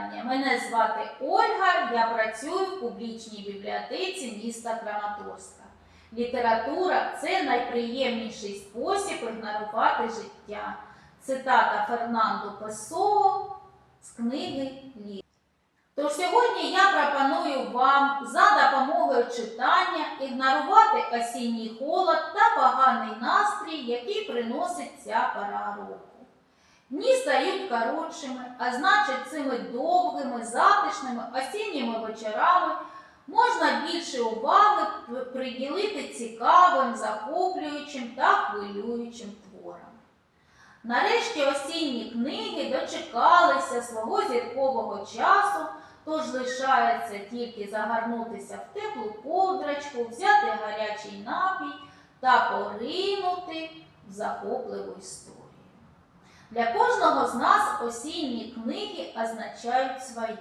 байдуже. Мене звати Ольга, я працюю в публічній бібліотеці міста Краматорська. Література це найприємніший спосіб ігнорувати життя. Цитата Фернандо Песоо з книги Лі. Тож сьогодні я пропоную вам за допомогою читання ігнорувати осінній холод та поганий настрій, який приносить ця пора року. Дні стають коротшими, а значить, цими довгими, затишними осінніми вечорами можна більше уваги приділити цікавим, захоплюючим та хвилюючим творам. Нарешті осінні книги дочекалися свого зіркового часу, тож лишається тільки загорнутися в теплу ковдрочку, взяти гарячий напій та поринути в захопливу історію. Для кожного з нас осінні книги означають свої.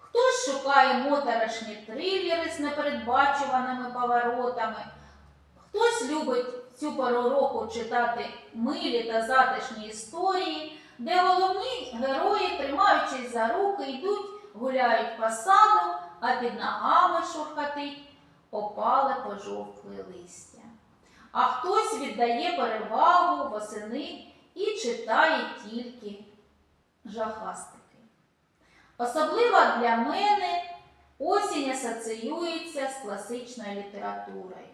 Хтось шукає моторошні трилери з непередбачуваними поворотами, хтось любить цю пору року читати милі та затишні історії, де головні герої, тримаючись за руки, йдуть, гуляють по саду, а під ногами шурхатить опале пожовкле листя. А хтось віддає перевагу восени і читає тільки жахастики. Особливо для мене осінь асоціюється з класичною літературою.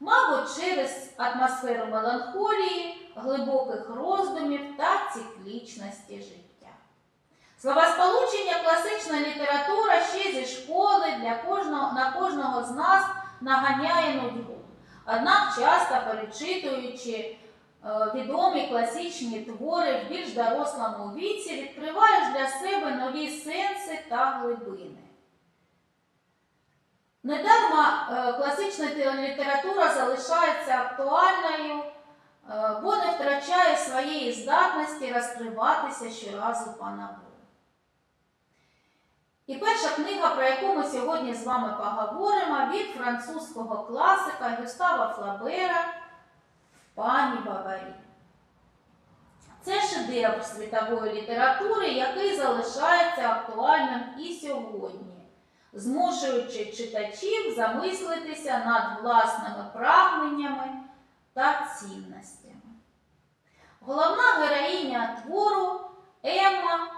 Мабуть, через атмосферу меланхолії, глибоких роздумів та циклічності життя. Словосполучення класична література ще зі школи для кожного, на кожного з нас наганяє нудьгу. Однак, часто перечитуючи відомі класичні твори в більш дорослому віці, відкриваєш для себе нові сенси та глибини. Недарма е, класична література залишається актуальною, е, бо не втрачає своєї здатності розкриватися щоразу по-новому. І перша книга, про яку ми сьогодні з вами поговоримо, від французького класика Гюстава Флабера Пані Баварі. Це шедевр світової літератури, який залишається актуальним і сьогодні, змушуючи читачів замислитися над власними прагненнями та цінностями. Головна героїня твору Емма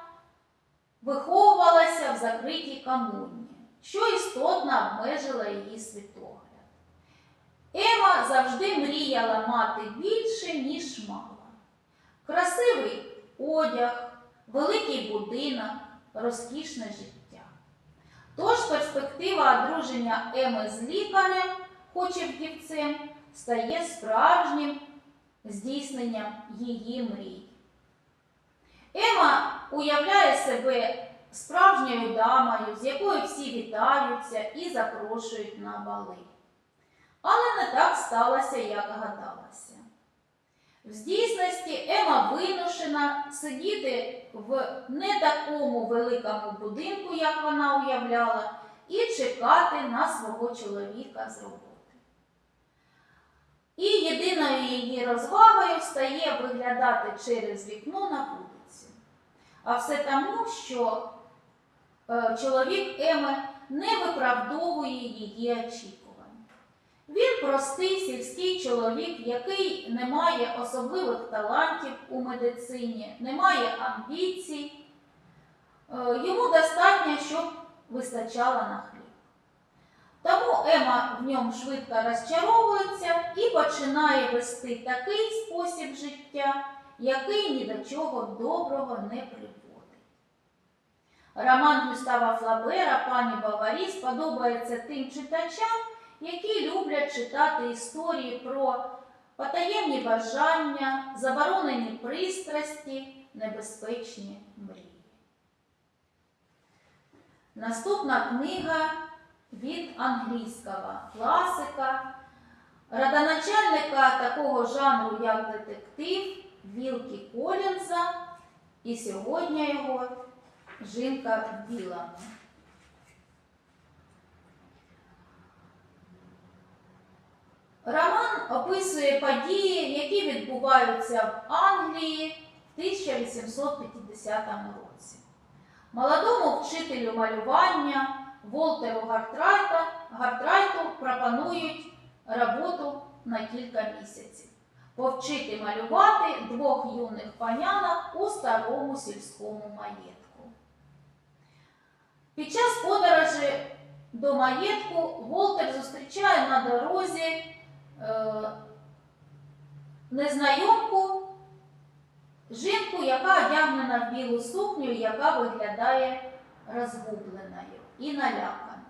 виховувалася в закритій комуні, що істотно обмежила її світогляд. Ема завжди мріяла мати більше, ніж мала. Красивий одяг, великий будинок, розкішне життя. Тож перспектива одруження Еми з лікарем, хоч і вдівцем, стає справжнім здійсненням її мрій. Ема уявляє себе справжньою дамою, з якою всі вітаються і запрошують на бали. Але не так сталося, як гадалося. В дійсності Ема вимушена сидіти в не такому великому будинку, як вона уявляла, і чекати на свого чоловіка з роботи. І єдиною її розвагою стає виглядати через вікно на вулицю. А все тому, що е, чоловік Еми не виправдовує її очікувань. Він простий сільський чоловік, який не має особливих талантів у медицині, не має амбіцій. Е, Йому достатньо, щоб вистачало на хліб. Тому Ема в ньому швидко розчаровується і починає вести такий спосіб життя, який ні до чого доброго не приводить. Роман Гюстава Флабера Пані Баварі сподобається тим читачам, які люблять читати історії про потаємні бажання, заборонені пристрасті, небезпечні мрії. Наступна книга від англійського класика, родоначальника такого жанру, як детектив Вілкі Колінза, і сьогодні його жінка в білому. Роман описує події, які відбуваються в Англії в 1850 році. Молодому вчителю малювання Волтеру Гартрайта, Гартрайту пропонують роботу на кілька місяців. Повчити малювати двох юних панянок у старому сільському маєтку. Під час подорожі до маєтку Волтер зустрічає на дорозі незнайомку, жінку, яка одягнена в білу сукню, яка виглядає розгубленою і наляканою.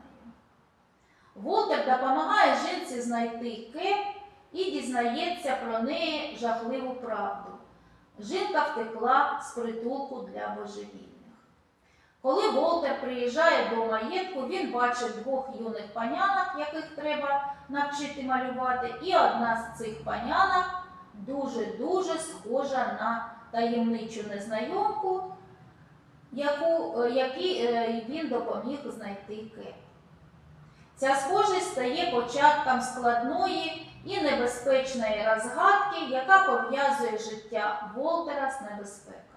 Волтер допомагає жінці знайти кеп і дізнається про неї жахливу правду. Жінка втекла з притулку для божевільних. Коли Волтер приїжджає до маєтку, він бачить двох юних панянок, яких треба навчити малювати, і одна з цих панянок дуже-дуже схожа на таємничу незнайомку, яку, е, якій е, він допоміг знайти кеп. Ця схожість стає початком складної і небезпечної розгадки, яка пов'язує життя Волтера з небезпекою.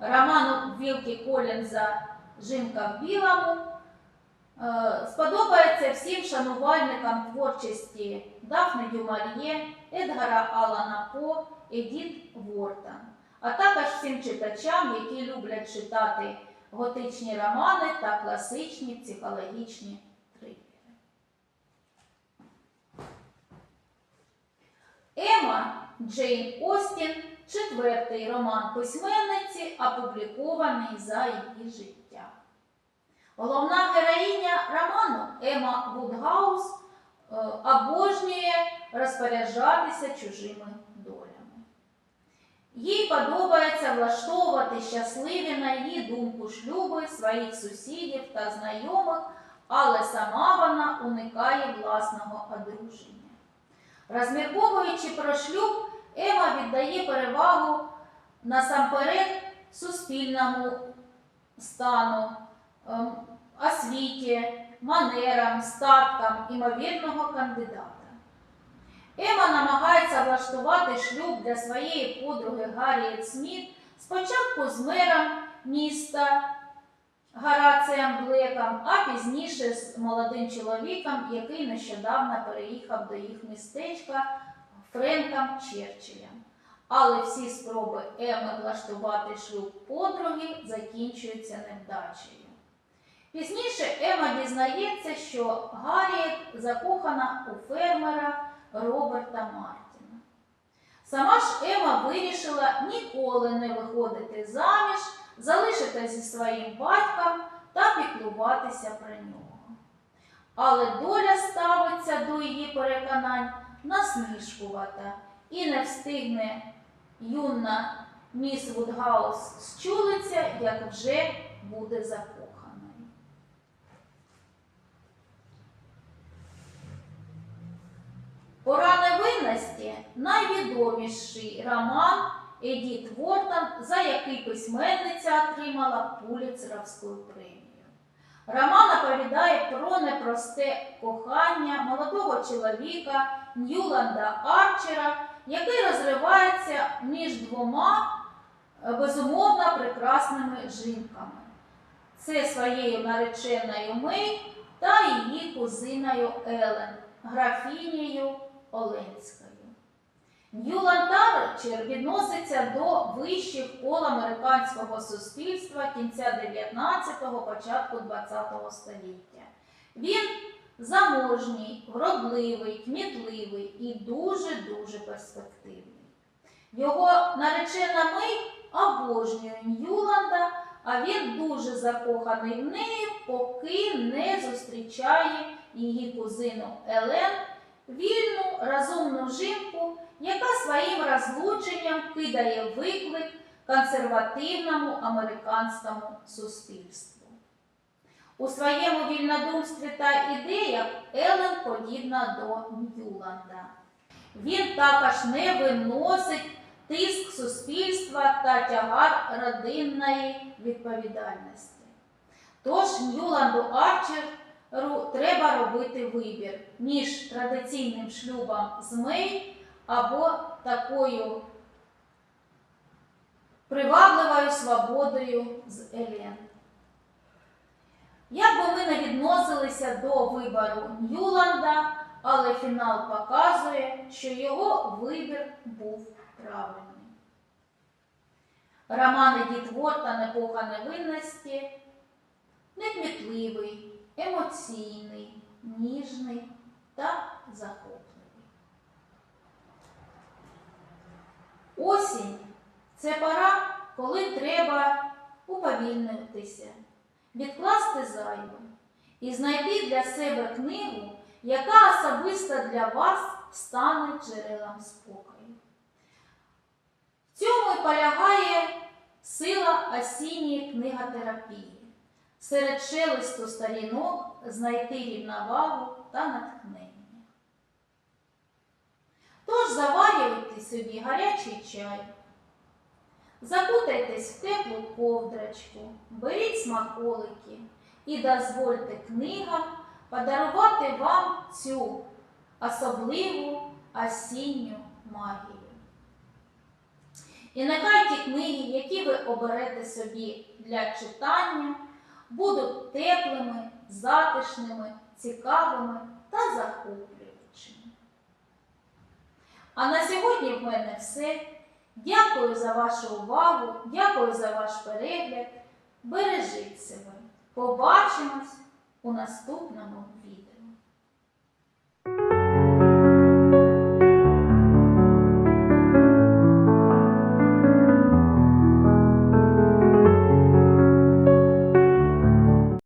Роману Вілкі Колінза Жінка в білому е, сподобається всім шанувальникам творчості Дафни Дюмар'є, Едгара Алана По, Едіт Вортон, а також всім читачам, які люблять читати готичні романи та класичні психологічні трилери. Ема Джейн Остін четвертий роман письменниці, опублікований за її життя. Головна героїня роману Ема Вудгаус е, обожнює розпоряджатися чужими долями. Їй подобається влаштовувати щасливі на її думку шлюби своїх сусідів та знайомих, але сама вона уникає власного одруження. Розмірковуючи про шлюб, Ема віддає перевагу насамперед суспільному стану, ем, освіті, манерам, статкам імовірного кандидата. Ема намагається влаштувати шлюб для своєї подруги Гарріет Сміт спочатку з мером міста Гарацієм Блеком, а пізніше з молодим чоловіком, який нещодавно переїхав до їх містечка Френком Черчиллем. Але всі спроби Еми влаштувати шлюб подруги закінчуються невдачею. Пізніше Ема дізнається, що Гарріет закохана у фермера Роберта Мартіна. Сама ж Ема вирішила ніколи не виходити заміж, залишитися зі своїм батьком та піклуватися про нього. Але доля ставиться до її переконань насмішкувата і не встигне юна міс Вудгаус зчулиться, як вже буде закоханою. Пора невинності найвідоміший роман Едіт Вортон, за який письменниця отримала Пуліцеровську премію. Роман оповідає про непросте кохання молодого чоловіка Ньюланда Арчера, який розривається між двома е, безумовно прекрасними жінками. Це своєю нареченою Мей та її кузиною Елен, графінею Оленською. Ньюланд Арчер відноситься до вищих кол американського суспільства кінця 19-го, початку 20-го століття. Він заможній, вродливий, кмітливий і дуже-дуже перспективний. Його наречена Мей обожнює Ньюланда, а він дуже закоханий в неї, поки не зустрічає її кузину Елен, вільну, розумну жінку, яка своїм розлученням кидає виклик консервативному американському суспільству. У своєму вільнодумстві та ідеях Елен подібна до Ньюланда. Він також не виносить тиск суспільства та тягар родинної відповідальності. Тож Ньюланду Арчеру треба робити вибір між традиційним шлюбом з Мей або такою привабливою свободою з Елен. Як би ми не відносилися до вибору Ньюланда, але фінал показує, що його вибір був правильний. Роман Едіт Вортон «Епоха невинності некмітливий, емоційний, ніжний та захопливий. Осінь це пора, коли треба уповільнитися, відкласти зайве і знайти для себе книгу, яка особисто для вас стане джерелом спокою. В цьому і полягає сила осінньої книготерапії. Серед шелесту сторінок знайти рівновагу та натхнення. Тож заварюйте собі гарячий чай, закутайтесь в теплу ковдрочку, беріть смаколики і дозвольте книгам подарувати вам цю особливу осінню магію. І нехай ті книги, які ви оберете собі для читання, будуть теплими, затишними, цікавими та захоплюючими. А на сьогодні в мене все. Дякую за вашу увагу, дякую за ваш перегляд. Бережіть себе. Побачимось у наступному відео.